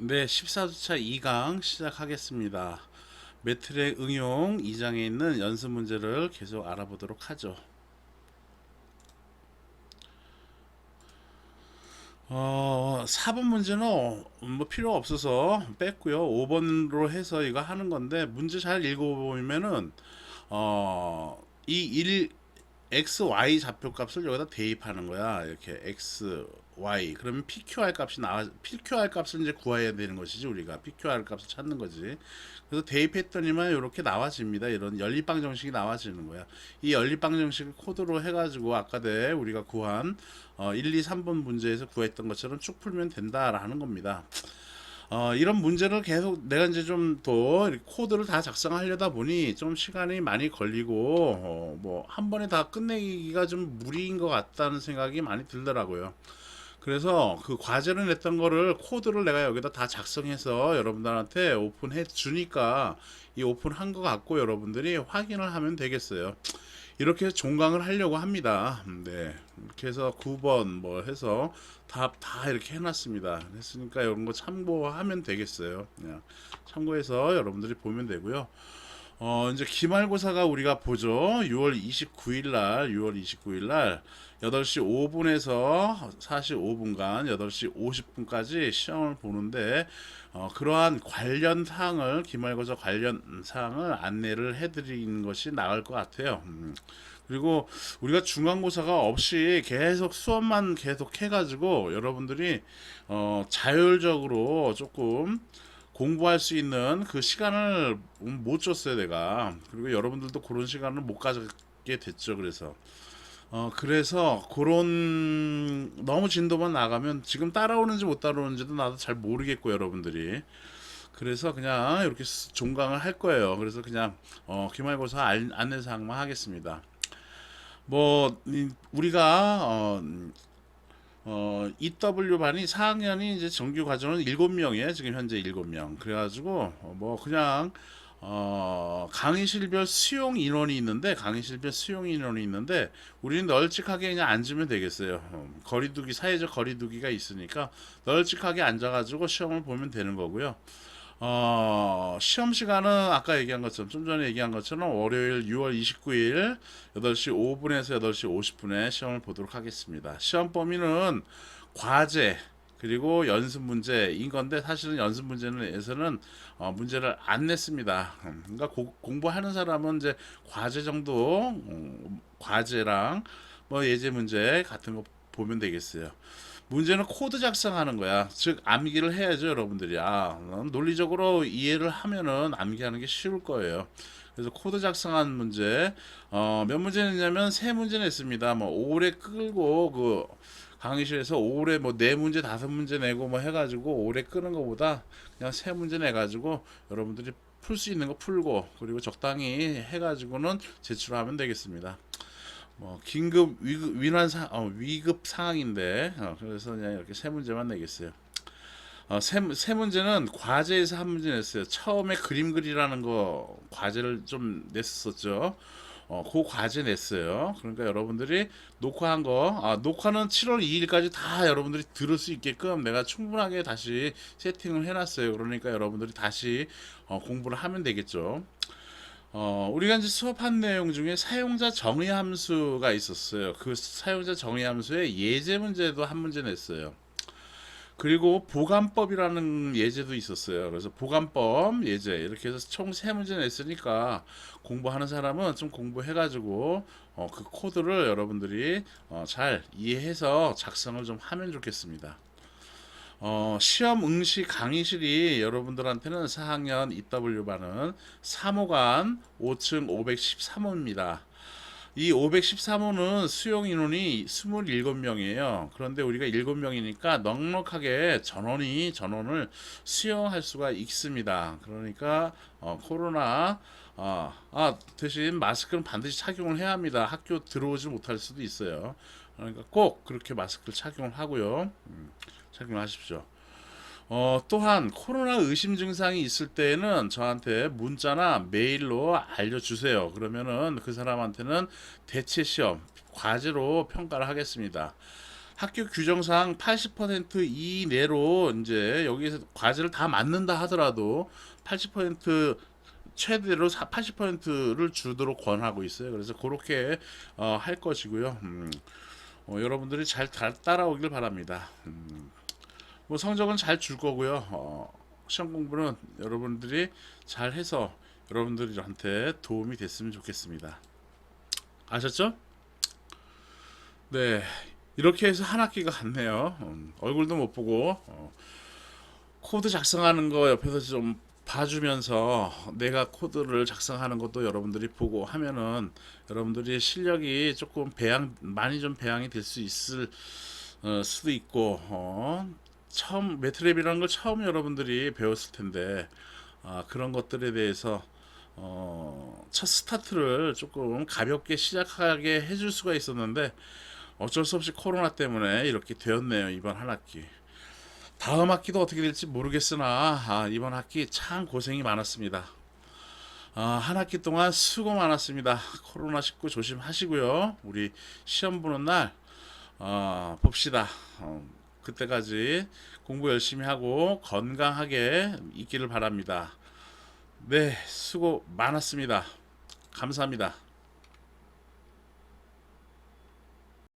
네, 14주차 2강 시작하겠습니다. 매트릭 응용 2장에 있는 연습 문제를 계속 알아보도록 하죠. 어, 4번 문제는 뭐 필요 없어서 뺐고요. 5번으로 해서 이거 하는 건데 문제 잘 읽어보면은 어, 이 1, x, y 좌표값을 여기다 대입하는 거야. 이렇게 x, y. 그러면 PQR 값이 나와 PQR 값을 이제 구해야 되는 것이지 우리가 PQR 값을 찾는 거지. 그래서 대입했더니만 이렇게 나와집니다. 이런 연립방 정식이 나와지는 거야. 이 연립방 정식을 코드로 해가지고 아까 내 우리가 구한 어, 1, 2, 3번 문제에서 구했던 것처럼 쭉 풀면 된다라는 겁니다. 어, 이런 문제를 계속 내가 이제 좀 더 코드를 다 작성하려다 보니 좀 시간이 많이 걸리고 어, 뭐한 번에 다 끝내기가 좀 무리인 것 같다는 생각이 많이 들더라고요. 그래서 그 과제를 냈던 거를 코드를 내가 여기다 다 작성해서 여러분들한테 오픈해 주니까 이 오픈한 것 같고 여러분들이 확인을 하면 되겠어요. 이렇게 종강을 하려고 합니다. 네. 이렇게 해서 9번 뭐 해서 답 다 이렇게 해놨습니다. 했으니까 이런 거 참고하면 되겠어요. 그냥 참고해서 여러분들이 보면 되고요. 어, 이제 기말고사가 우리가 보죠. 6월 29일 날, 6월 29일 날 8시 5분에서 45분간 8시 50분까지 시험을 보는데 어, 그러한 관련 사항을 기말고사 관련 사항을 안내를 해드리는 것이 나을 것 같아요. 음. 그리고 우리가 중간고사가 없이 계속 수업만 계속 해가지고 여러분들이 어, 자율적으로 조금 공부할 수 있는 그 시간을 못 줬어요 내가. 그리고 여러분들도 그런 시간을 못 가지게 됐죠 그래서. 어 그래서 그런 너무 진도만 나가면 지금 따라오는지 못 따라오는지도 나도 잘 모르겠고 여러분들이. 그래서 그냥 이렇게 스- 종강을 할 거예요. 그래서 그냥 어 기말고사 알- 안내사항만 하겠습니다. 뭐 이- 우리가 어, 어, EW 반이 4학년이 이제 정규 과정은 7명이에요. 지금 현재 7명. 그래가지고 어, 뭐 그냥 어, 강의실별 수용 인원이 있는데 강의실별 수용 인원이 있는데 우리는 널찍하게 그냥 앉으면 되겠어요. 어, 거리두기 사회적 거리두기가 있으니까 널찍하게 앉아가지고 시험을 보면 되는 거고요. 어, 시험 시간은 아까 얘기한 것처럼 좀 전에 얘기한 것처럼 월요일 6월 29일 8시 5분에서 8시 50분에 시험을 보도록 하겠습니다. 시험 범위는 과제 그리고 연습 문제인 건데 사실은 연습 문제는에서는 어, 문제를 안 냈습니다. 음, 그러니까 고- 공부하는 사람은 이제 과제 정도 음, 과제랑 뭐 예제 문제 같은 거 보면 되겠어요. 문제는 코드 작성하는 거야. 즉 암기를 해야죠, 여러분들이. 아, 논리적으로 이해를 하면은 암기하는 게 쉬울 거예요. 그래서 코드 작성한 문제, 어, 몇 문제 냈냐면 세 문제 냈습니다. 뭐 오래 끌고 그 강의실에서 오래 뭐 네 문제 다섯 문제 내고 뭐 해가지고 오래 끄는 것보다 그냥 세 문제 내가지고 여러분들이 풀 수 있는 거 풀고 그리고 적당히 해가지고는 제출하면 되겠습니다. 뭐 긴급 위급 위난 사 어, 위급 상황인데 어, 그래서 그냥 이렇게 세 문제만 내겠어요. 어, 세, 세 문제는 과제에서 한 문제 냈어요. 처음에 그림 그리라는 거 과제를 좀 냈었죠. 어, 그 과제 냈어요. 그러니까 여러분들이 녹화한 거, 아, 녹화는 7월 2일까지 다 여러분들이 들을 수 있게끔 내가 충분하게 다시 세팅을 해놨어요. 그러니까 여러분들이 다시 어, 공부를 하면 되겠죠. 어, 우리가 이제 수업한 내용 중에 사용자 정의 함수가 있었어요. 그 사용자 정의 함수에 예제 문제도 한 문제 냈어요. 그리고 보관법이라는 예제도 있었어요. 그래서 보관법 예제 이렇게 해서 총 세 문제 냈으니까 공부하는 사람은 좀 공부해가지고 어, 그 코드를 여러분들이 어, 잘 이해해서 작성을 좀 하면 좋겠습니다. 어, 시험 응시 강의실이 여러분들한테는 4학년 EW반은 3호관 5층 513호입니다. 이 513호는 수용 인원이 27명이에요. 그런데 우리가 7명이니까 넉넉하게 전원이 전원을 수용할 수가 있습니다. 그러니까 어, 코로나 어, 아, 대신 마스크는 반드시 착용을 해야 합니다. 학교 들어오지 못할 수도 있어요. 그러니까 꼭 그렇게 마스크를 착용을 하고요. 음, 착용하십시오. 어, 또한 코로나 의심 증상이 있을 때에는 저한테 문자나 메일로 알려주세요. 그러면은 그 사람한테는 대체 시험 과제로 평가를 하겠습니다. 학교 규정상 80% 이내로 이제 여기서 과제를 다 맞는다 하더라도 80% 최대로 80%를 주도록 권하고 있어요. 그래서 그렇게 어, 할 것이고요. 음, 어, 여러분들이 잘 다- 따라오길 바랍니다. 음, 뭐 성적은 잘 줄 거고요. 어, 시험 공부는 여러분들이 잘 해서 여러분들한테 도움이 됐으면 좋겠습니다. 아셨죠? 네. 이렇게 해서 한 학기가 갔네요. 음, 얼굴도 못 보고 어, 코드 작성하는 거 옆에서 좀 봐주면서 내가 코드를 작성하는 것도 여러분들이 보고 하면은 여러분들이 실력이 조금 배양 많이 좀 배양이 될 수 있을 어, 수도 있고 어, 처음 매트랩이라는 걸 처음 여러분들이 배웠을 텐데 아, 그런 것들에 대해서 어, 첫 스타트를 조금 가볍게 시작하게 해줄 수가 있었는데 어쩔 수 없이 코로나 때문에 이렇게 되었네요 이번 한 학기. 다음 학기도 어떻게 될지 모르겠으나 아, 이번 학기 참 고생이 많았습니다. 아, 한 학기 동안 수고 많았습니다. 코로나 19 조심하시고요. 우리 시험 보는 날 어, 봅시다. 어, 그때까지 공부 열심히 하고 건강하게 있기를 바랍니다. 네, 수고 많았습니다. 감사합니다.